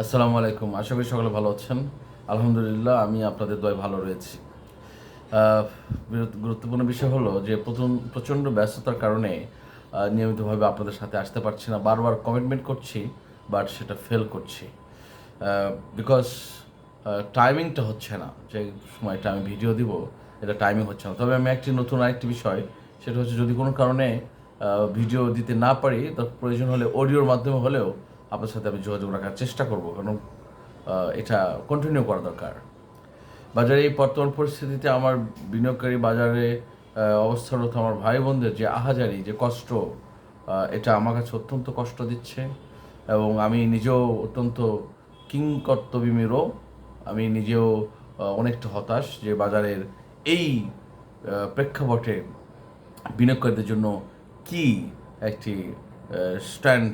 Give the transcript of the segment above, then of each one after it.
আসসালামু আলাইকুম। আশা করি সকলে ভালো আছেন। আলহামদুলিল্লাহ, আমি আপনাদের দয় ভালো রয়েছি। গুরুত্বপূর্ণ বিষয় হলো যে, প্রথম প্রচণ্ড ব্যস্ততার কারণে নিয়মিতভাবে আপনাদের সাথে আসতে পারছি না। বারবার কমিটমেন্ট করছি বাট সেটা ফেল করছি। বিকজ টাইমিংটা হচ্ছে না। যে সময়টা আমি ভিডিও দিব, এটা টাইমিং হচ্ছে না। তবে আমি একটি নতুন আরেকটি বিষয়, সেটা হচ্ছে যদি কোনো কারণে ভিডিও দিতে না পারি, তার প্রয়োজন হলে অডিওর মাধ্যমে হলেও আপনার সাথে আমি যোগাযোগ রাখার চেষ্টা করব কারণ এটা কন্টিনিউ করা দরকার। বাজারে এই বর্তমান পরিস্থিতিতে আমার বিনিয়োগকারী বাজারে আহ, অবস্থারত আমার ভাই বোনদের যে আহাজারি যে কষ্ট এটা আমার কাছে অত্যন্ত কষ্ট দিচ্ছে এবং আমি নিজেও অত্যন্ত কিংকর্তবিমিরও আমি নিজেও অনেকটা হতাশ যে বাজারের এই প্রেক্ষাপটে বিনিয়োগকারীদের জন্য কি একটি স্ট্যান্ড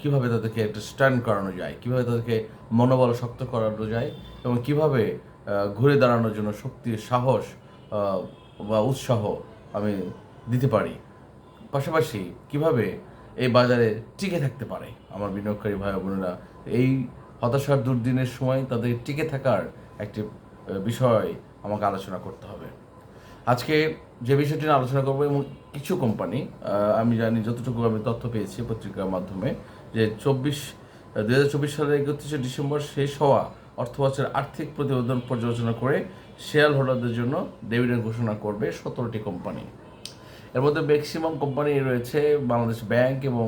কীভাবে তাদেরকে একটা স্ট্যান্ড করানো যায়, কীভাবে তাদেরকে মনোবল শক্ত করানো যায় এবং কীভাবে ঘুরে দাঁড়ানোর জন্য শক্তি, সাহস বা উৎসাহ আমি দিতে পারি। পাশাপাশি কীভাবে এই বাজারে টিকে থাকতে পারে? আমার বিনিয়োগকারী ভাই বোনেরা, এই হতাশার দুর্দিনের সময় তাদের টিকে থাকার একটি বিষয় আমাকে আলোচনা করতে হবে। আজকে যে বিষয়টি নিয়ে আলোচনা করব এবং কিছু কোম্পানি আমি জানি যতটুকু আমি তথ্য পেয়েছি পত্রিকার মাধ্যমে যে চব্বিশ দুই হাজার চব্বিশ সালের একত্রিশে ডিসেম্বর শেষ হওয়া অর্থ বছরের আর্থিক প্রতিবেদন পর্যালোচনা করে শেয়ার হোল্ডারদের জন্য ডিভিডেন্ড ঘোষণা করবে সতেরোটি কোম্পানি এর মধ্যে ম্যাক্সিমাম কোম্পানি রয়েছে বাংলাদেশ ব্যাংক এবং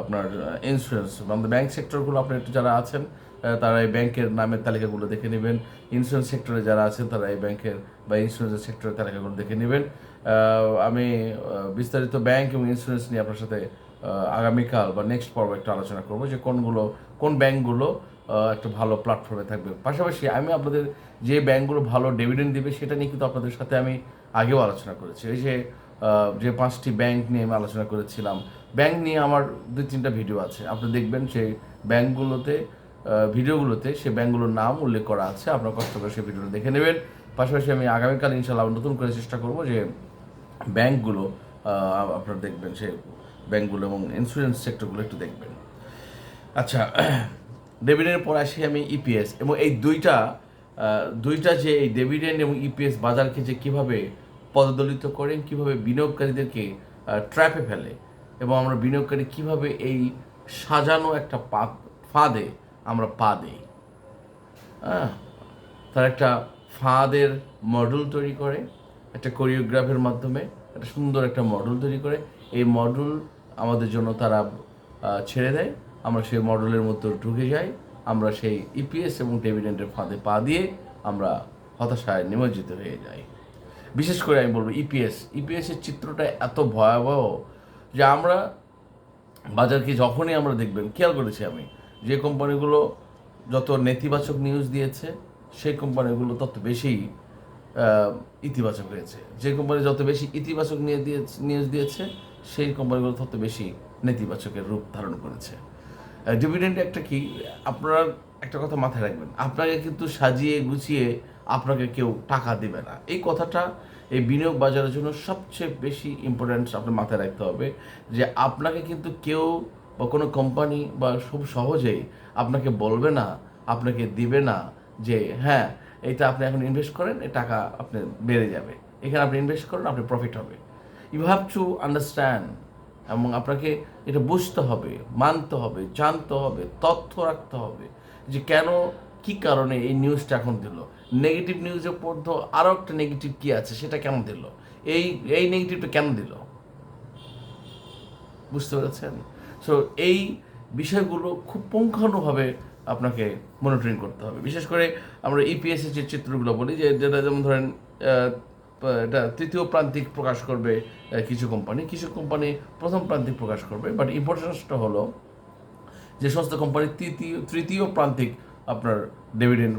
আপনার ইন্স্যুরেন্স আমাদের ব্যাংক সেক্টরগুলো আপনার একটু যারা আছেন তারা এই ব্যাংকের নামের তালিকাগুলো দেখে নেবেন। ইন্স্যুরেন্স সেক্টরে যারা আছেন, তারা এই ব্যাংকের বা ইন্স্যুরেন্সের সেক্টরের তালিকাগুলো দেখে নেবেন। আমি বিস্তারিত ব্যাংক এবং ইন্স্যুরেন্স নিয়ে আপনার সাথে আগামীকাল বা নেক্সট পর্ব একটু আলোচনা করব যে কোনগুলো, কোন ব্যাংকগুলো একটা ভালো প্ল্যাটফর্মে থাকবে। পাশাপাশি আমি আপনাদের যে ব্যাংকগুলো ভালো ডিভিডেন্ড দিবে সেটা নিয়ে কিন্তু আপনাদের সাথে আমি আগেও আলোচনা করেছি। এই যে যে পাঁচটি ব্যাংক নিয়ে আমি আলোচনা করেছিলাম, ব্যাংক নিয়ে আমার দুই তিনটা ভিডিও আছে। আপনি দেখবেন সেই ব্যাংকগুলোতে ভিডিওগুলোতে সেই ব্যাংকগুলোর নাম উল্লেখ করা আছে। আপনার কষ্ট করে সেই ভিডিওটা দেখে নেবেন। পাশাপাশি আমি আগামীকাল ইনশাল্লাহ নতুন করে চেষ্টা করব যে ব্যাংকগুলো আপনারা দেখবেন সেই ব্যাংকগুলো এবং ইন্স্যুরেন্স সেক্টরগুলো একটু দেখবেন। আচ্ছা ডেভিডেন্ডের পর আসি আমি ইপিএস এবং এই দুইটা দুইটা যে এই ডেভিডেন্ড এবং ইপিএস বাজারকে যে কীভাবে পদদলিত করে, কীভাবে বিনিয়োগকারীদেরকে ট্র্যাপে ফেলে এবং আমরা বিনিয়োগকারী কীভাবে এই সাজানো একটা পা ফাঁদে আমরা পা দেই। হ্যাঁ তার একটা ফাঁদের মডেল তৈরি করে, একটা কোরিওগ্রাফের মাধ্যমে একটা সুন্দর একটা মডেল তৈরি করে। এই মডেল আমাদের জন্য তারা ছেড়ে দেয়। আমরা সেই মডেলের মধ্যে ঢুকে যাই। আমরা সেই ইপিএস এবং ডেভিডেন্টের ফাঁদে পা দিয়ে আমরা হতাশায় নিমজ্জিত হয়ে যাই। বিশেষ করে আমি বলব ইপিএস ইপিএসের চিত্রটা এত ভয়াবহ যে আমরা বাজারকে যখনই আমরা দেখবেন, খেয়াল করেছি আমি, যে কোম্পানিগুলো যত নেতিবাচক নিউজ দিয়েছে, সেই কোম্পানিগুলো তত বেশি ইতিবাচক হয়েছে যে কোম্পানি যত বেশি ইতিবাচক নিউজ দিয়েছে, সেই কোম্পানিগুলো তত বেশি নেতিবাচকের রূপ ধারণ করেছে। ডিভিডেন্ড একটা কি? আপনার একটা কথা মাথায় রাখবেন। আপনাকে কিন্তু সাজিয়ে গুছিয়ে আপনাকে কেউ টাকা দেবে না। এই কথাটা এই বিনিয়োগ বাজারের জন্য সবচেয়ে বেশি ইম্পর্টেন্স আপনার মাথায় রাখতে হবে যে আপনাকে কিন্তু কেউ বা কোনো কোম্পানি বা খুব সহজেই আপনাকে বলবে না, আপনাকে দিবে না যে হ্যাঁ এটা আপনি এখন ইনভেস্ট করেন এই টাকা আপনি বেড়ে যাবে। এখানে আপনি ইনভেস্ট করেন আপনি প্রফিট হবে। ইউ হ্যাভ টু আন্ডারস্ট্যান্ড এবং আপনাকে এটা বুঝতে হবে, মানতে হবে, জানতে হবে, তথ্য রাখতে হবে যে কেন, কি কারণে এই নিউজটা এখন দিল। নেগেটিভ নিউজের পর আরও একটা নেগেটিভ কি আছে, সেটা কেন দিল? এই এই নেগেটিভটা কেন দিল? বুঝতে পেরেছেন? সো এই বিষয়গুলো খুব পুঙ্খানুভাবে আপনাকে মনিটরিং করতে হবে। বিশেষ করে আমরা ইপিএস এর যে চিত্রগুলো বলি, যে যেটা যেমন ধরেন এটা তৃতীয় প্রান্তিক প্রকাশ করবে কিছু কোম্পানি কিছু কোম্পানি প্রথম প্রান্তিক প্রকাশ করবে বাট ইম্পর্টেন্সটা হলো যে সমস্ত কোম্পানি তৃতীয় তৃতীয় প্রান্তিক আপনার ডিভিডেন্ড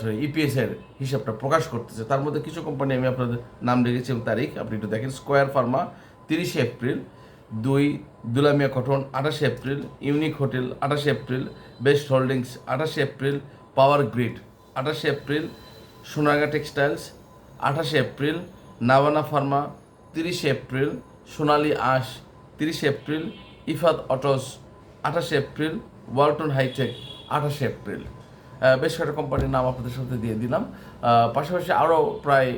সরি ইপিএস এর হিসাবটা প্রকাশ করতেছে। তার মধ্যে কিছু কোম্পানি আমি আপনাদের নাম লিখেছি এবং তারিখ, আপনি একটু দেখেন স্কোয়ার ফার্মা তিরিশে এপ্রিল। দুই দুলামিয়া কটন আঠাশে এপ্রিল, ইউনিক হোটেল, আঠাশে এপ্রিল, বেস্ট হোল্ডিংস, আঠাশে এপ্রিল, পাওয়ার গ্রিড, আঠাশে এপ্রিল, সোনাগা টেক্সটাইলস, আঠাশে এপ্রিল নাভানা ফার্মা, তিরিশে এপ্রিল, সোনালি আশ, তিরিশে এপ্রিল ইফাদ অটোস, আঠাশে এপ্রিল, ওয়ালটন হাইটেক, আঠাশে এপ্রিল। বেশ কয়েকটা কোম্পানির নাম আপনাদের সাথে দিয়ে দিলাম। পাশাপাশি আরও প্রায়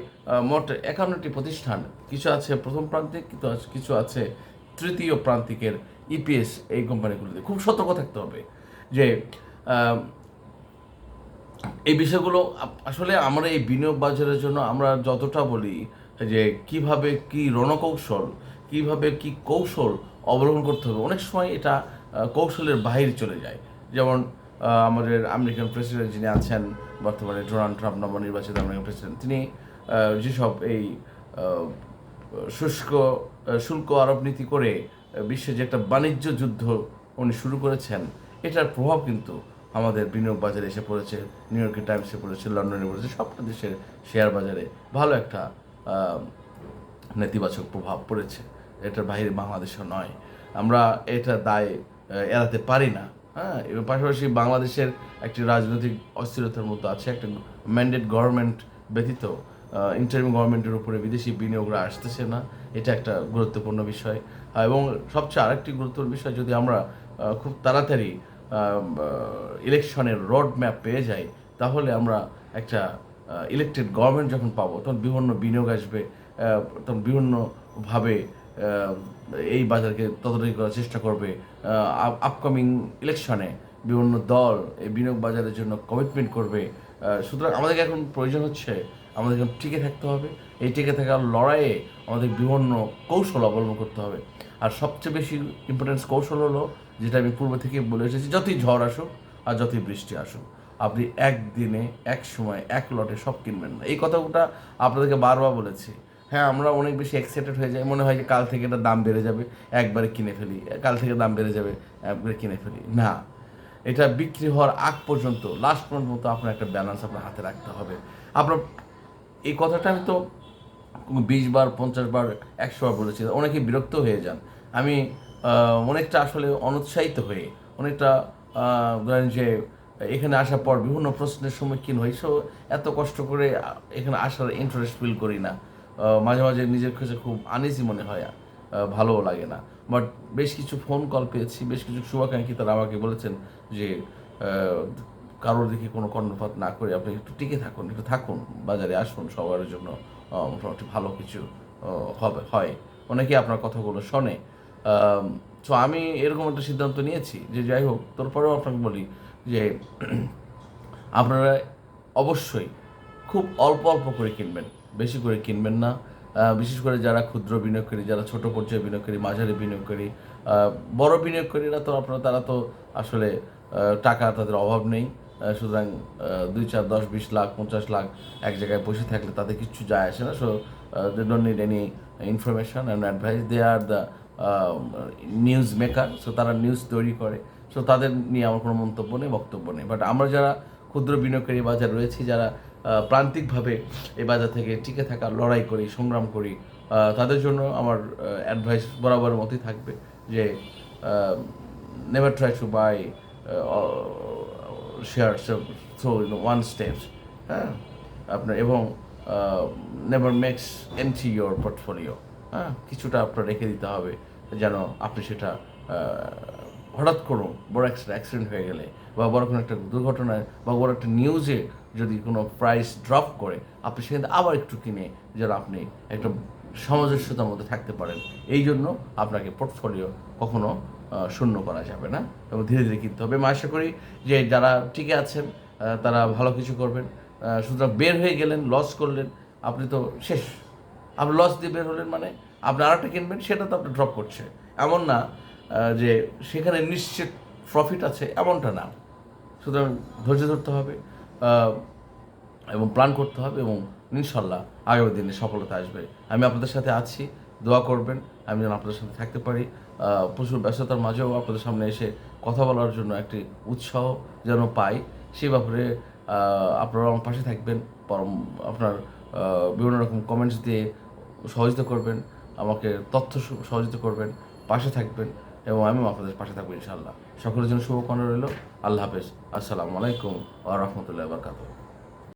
মোট একান্নটি প্রতিষ্ঠান, কিছু আছে প্রথম প্রান্তে কিছু আছে তৃতীয় প্রান্তিকের ইপিএস এই কোম্পানিগুলোতে খুব সতর্ক থাকতে হবে যে এই বিষয়গুলো আসলে আমরা এই বিনিয়োগ বাজারের জন্য আমরা যতটা বলি যে, কীভাবে কি রণকৌশল, কীভাবে কি কৌশল অবলম্বন করতে হবে, অনেক সময় এটা কৌশলের বাইরে চলে যায়। যেমন আমাদের আমেরিকান প্রেসিডেন্ট যিনি আছেন, বর্তমানে ডোনাল্ড ট্রাম্প নবনির্বাচিত আমেরিকান প্রেসিডেন্ট, তিনি যেসব এই শুষ্ক শুল্ক আরোপ নীতি করে বিশ্বে যে একটা বাণিজ্য যুদ্ধ উনি শুরু করেছেন, এটার প্রভাব কিন্তু আমাদের বিনিয়োগ বাজারে এসে পড়েছে, নিউ ইয়র্কের টাইমসে পড়েছে, লন্ডনে পড়েছে সবটা দেশের শেয়ার বাজারে ভালো একটা নেতিবাচক প্রভাব পড়েছে। এটার বাইরে বাংলাদেশও নয়। আমরা এটা দায় এড়াতে পারি না। হ্যাঁ পাশাপাশি বাংলাদেশের একটি রাজনৈতিক অস্থিরতার মতো আছে, একটা ম্যান্ডেট গভর্নমেন্ট ব্যতীত ইন্টারিম গভর্নমেন্টের উপরে বিদেশি বিনিয়োগরা আসতেছে না, এটা একটা গুরুত্বপূর্ণ বিষয়। এবং সবচেয়ে আরেকটি গুরুত্বপূর্ণ বিষয়, যদি আমরা খুব তাড়াতাড়ি ইলেকশনের রোড ম্যাপ পেয়ে যাই, তাহলে আমরা একটা ইলেকটেড গভর্নমেন্ট যখন পাবো, তখন বিভিন্ন বিনিয়োগ আসবে তখন বিভিন্নভাবে এই বাজারকে তদারকি করার চেষ্টা করবে আপকামিং ইলেকশনে বিভিন্ন দল এই বিনিয়োগ বাজারের জন্য কমিটমেন্ট করবে। সুতরাং আমাদেরকে এখন প্রয়োজন হচ্ছে আমাদের টিকে থাকতে হবে। এই টিকে থাকার লড়াইয়ে আমাদের বিভিন্ন কৌশল অবলম্বন করতে হবে। আর সবচেয়ে বেশি ইম্পর্টেন্স কৌশল হলো, যেটা আমি পূর্ব থেকে বলে এসেছি, যতই ঝড় আসুক আর যতই বৃষ্টি আসুক, আপনি একদিনে, এক সময়, এক লটে সব কিনবেন না। এই কথাটা আপনাদেরকে বারবার বলেছি। হ্যাঁ আমরা অনেক বেশি এক্সাইটেড হয়ে যাই, মনে হয় যে কাল থেকে এটা দাম বেড়ে যাবে, একবারে কিনে ফেলি। কাল থেকে দাম বেড়ে যাবে, একবারে কিনে ফেলি। না, এটা বিক্রি হওয়ার আগ পর্যন্ত লাস্ট পর্যন্ত আপনার একটা ব্যালেন্স আপনার হাতে রাখতে হবে। আপনার এই কথাটা আমি তো বিশ বার, পঞ্চাশ বার, একশো বার বলেছি। অনেকে বিরক্ত হয়ে যান। আমি অনেকটা আসলে অনুৎসাহিত হয়ে, অনেকটা ধরেন যে এখানে আসার পর বিভিন্ন প্রশ্নের সম্মুখীন হই। সো এত কষ্ট করে এখানে আসার ইন্টারেস্ট ফিল করি না। মাঝে মাঝে নিজের কাছে খুব আনইজি মনে হয় ভালোও লাগে না। বাট বেশ কিছু ফোন কল পেয়েছি, বেশ কিছু শুভাকাঙ্ক্ষী তারা আমাকে বলেছেন যে কারোর দিকে কোনো কর্ণপাত না করে আপনি একটু টিকে থাকুন, একটু থাকুন, বাজারে আসুন, সবার জন্য মোটামুটি ভালো কিছু হবে, হয়। অনেকে আপনার কথাগুলো শোনে। তো আমি এরকম একটা সিদ্ধান্ত নিয়েছি যে যাই হোক, তারপরেও আপনাকে বলি যে আপনারা অবশ্যই খুব অল্প অল্প করে কিনবেন, বেশি করে কিনবেন না। বিশেষ করে যারা ক্ষুদ্র বিনিয়োগকারী, যারা ছোট পর্যায়ে বিনিয়োগকারী, মাঝারি বিনিয়োগকারী বড় বিনিয়োগকারীরা তো আপনারা, তারা তো আসলে টাকা তাদের অভাব নেই। সুতরাং দুই চার দশ বিশ লাখ, পঞ্চাশ লাখ এক জায়গায় বসে থাকলে তাদের কিচ্ছু যায় আসে না। So they don't need any information and advice they are the news maker so তারা নিউজ তৈরি করে। সো তাদের নিয়ে আমার কোনো মন্তব্য নেই, বক্তব্য নেই। বাট আমরা যারা ক্ষুদ্র বিনিয়োগকারী বাজার রয়েছি, যারা প্রান্তিকভাবে এই বাজার থেকে টিকে থাকার লড়াই করি, সংগ্রাম করি তাদের জন্য আমার অ্যাডভাইস বরাবরের মতোই থাকবে যে never try to buy share through one steps হ্যাঁ? আপনার এবং never makes entry your portfolio হ্যাঁ? কিছুটা আপনার রেখে দিতে হবে যেন আপনি সেটা হঠাৎ কোনো বড় একটা অ্যাক্সিডেন্ট হয়ে গেলে বা বড় কোনো একটা দুর্ঘটনায় বা বড় একটা নিউজে যদি কোনো প্রাইস ড্রপ করে, আপনি সেখানে আবার একটু কিনে যেন আপনি একটা সামঞ্জস্যতার মধ্যে থাকতে পারেন। এই জন্য আপনাকে পোর্টফোলিও কখনো শূন্য করা যাবে না এবং ধীরে ধীরে কিনতে হবে। আমি আশা করি যে যারা টিকে আছেন তারা ভালো কিছু করবেন। সুতরাং বের হয়ে গেলেন লস করলেন, আপনি তো শেষ। আপনি লস দিয়ে বের হলেন মানে আপনি আরেকটা কিনবেন, সেটা তো আপনি ড্রপ করছে। এমন না যে সেখানে নিশ্চিত প্রফিট আছে, এমনটা না। সুতরাং ধৈর্য ধরতে হবে এবং প্ল্যান করতে হবে এবং ইনশাল্লাহ আগামী দিনে সফলতা আসবে। আমি আপনাদের সাথে আছি, দোয়া করবেন, আমি যেন আপনাদের সাথে থাকতে পারি। প্রচুর ব্যস্ততার মাঝেও আপনাদের সামনে এসে কথা বলার জন্য একটি উৎসাহ যেন পাই সে ব্যাপারে আপনারা আমার পাশে থাকবেন। পরম, আপনার বিভিন্ন রকম কমেন্টস দিয়ে সহযোগিতা করবেন, আমাকে তথ্য সহযোগিতা করবেন, পাশে থাকবেন এবং আমিও আপনাদের পাশে থাকব ইনশাল্লাহ সকলের জন্য শুভকামনা রইল। আল্লাহ হাফেজ। আসসালামু আলাইকুম আ রহমতুল্লাহ বরকাতুহ।